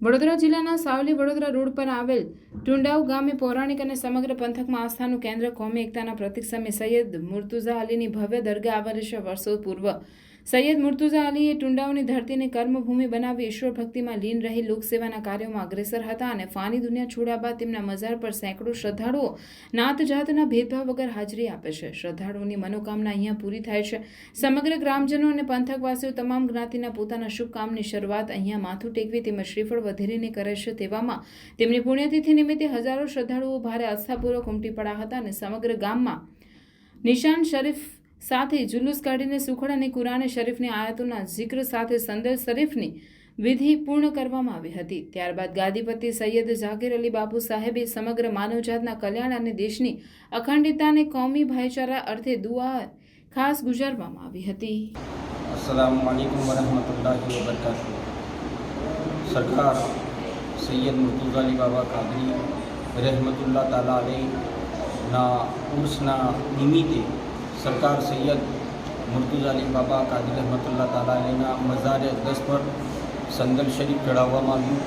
વડોદરા જિલ્લાના સાવલી વડોદરા રોડ પર આવેલ ટુંડાવ ગામે પૌરાણિક અને સમગ્ર પંથકમાં આસ્થાનું કેન્દ્ર કોમી એકતાના પ્રતિક સમય સૈયદ મુર્તુઝા અલીની ભવ્ય દરગાહ આ વર્ષે વર્ષો પૂર્વ. સૈયદ મુર્તુઝા અલીએ ટુંડાઓની ધરતીને કર્મભૂમિ બનાવી ઈશ્વર ભક્તિમાં લીન રહી લોકસેવાના કાર્યોમાં અગ્રેસર હતા અને ફાની દુનિયા છોડ્યા બાદ તેમના મજાર પર સેંકડો શ્રદ્ધાળુઓ નાત જાતના ભેદભાવ વગર હાજરી આપે છે. શ્રદ્ધાળુઓની મનોકામના અહીંયા પૂરી થાય છે. સમગ્ર ગ્રામજનો અને પંથકવાસીઓ તમામ જ્ઞાતિના પોતાના શુભ કામની શરૂઆત અહીંયા માથું ટેકવી તેમજ શ્રીફળ વધેરીને કરે છે તેવામાં. તેમની પુણ્યતિથિ નિમિત્તે હજારો શ્રદ્ધાળુઓ ભારે આસ્થાપૂર્વક ઉમટી પડ્યા હતા અને સમગ્ર ગામમાં નિશાન શરીફ સાથે જુલુસ કાઢીને સુખડ અને કુરાને શરીફની આયાતોના જિક્ર સાથે સંદર શરીફની વિધિ પૂર્ણ કરવામાં આવી હતી. ત્યારબાદ ગાદીપતિ સૈયદ ઝાકીર અલી બાપુ સાહેબે સમગ્ર માનવજાતના કલ્યાણ અને દેશની અખંડિતતાને કોમી ભાઈચારા અર્થે દુઆ ખાસ ગુજારવામાં આવી હતી. સરકાર સૈયદ મુર્તુઝાલી બાબા કાદરી રહેમતુલ્લાહ તાલા અલીના ઉર્સના નિમિત્તે સરકાર સૈયદ મુર્તુઝાલી બાબા કાદરી રહેમતુલ્લાહ તાલા અલીના મઝારે દસ પર સંદલ શરીફ ચઢાવવામાં આવ્યું.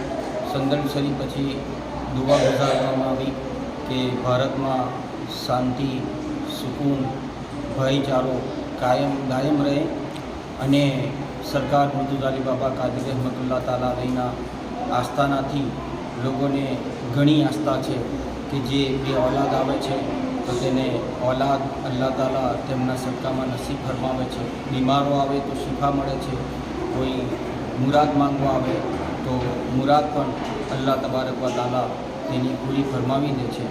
સંદલ શરીફ પછી દુઆ ગુજારવામાં આવી કે ભારતમાં શાંતિ, સુકૂન, ભાઈચારો કાયમ કાયમ રહે અને સરકાર મૃદુદાલી બાબા કાદરી રહેમતુલ્લાહ તાલા અલીના આસ્થાનાથી લોકોને ઘણી આસ્થા છે કે જે બે ઓલાદ આવે છે. તેને ઓલાદ, અલ્લાહ તાલા તેમના સદકામાં નસીબ ફરમાવે છે. બીમારો આવે તો શિફા મળે છે. કોઈ મુરાદ માંગવા આવે તો મુરાદ પણ અલ્લાહ તબારકવા તાલા તેની પૂરી ફરમાવી દે છે.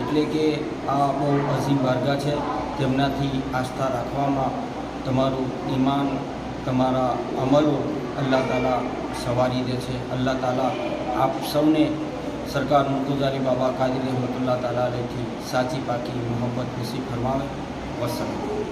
એટલે કે આ બહુ અઝીમ વાર્ગા છે. તેમનાથી આસ્થા રાખવામાં તમારું ઈમાન, તમારા અમલો અલ્લાહ તાલા સવારી દે છે. અલ્લાહ તાલા આપ સૌને સરકાર મુર્તુજારી બાબા કાદરી રહેમતુલ્લાહ તાલા સાચી પાકી મોહબ્બત નસીબ ફરમાવે. વસલમ.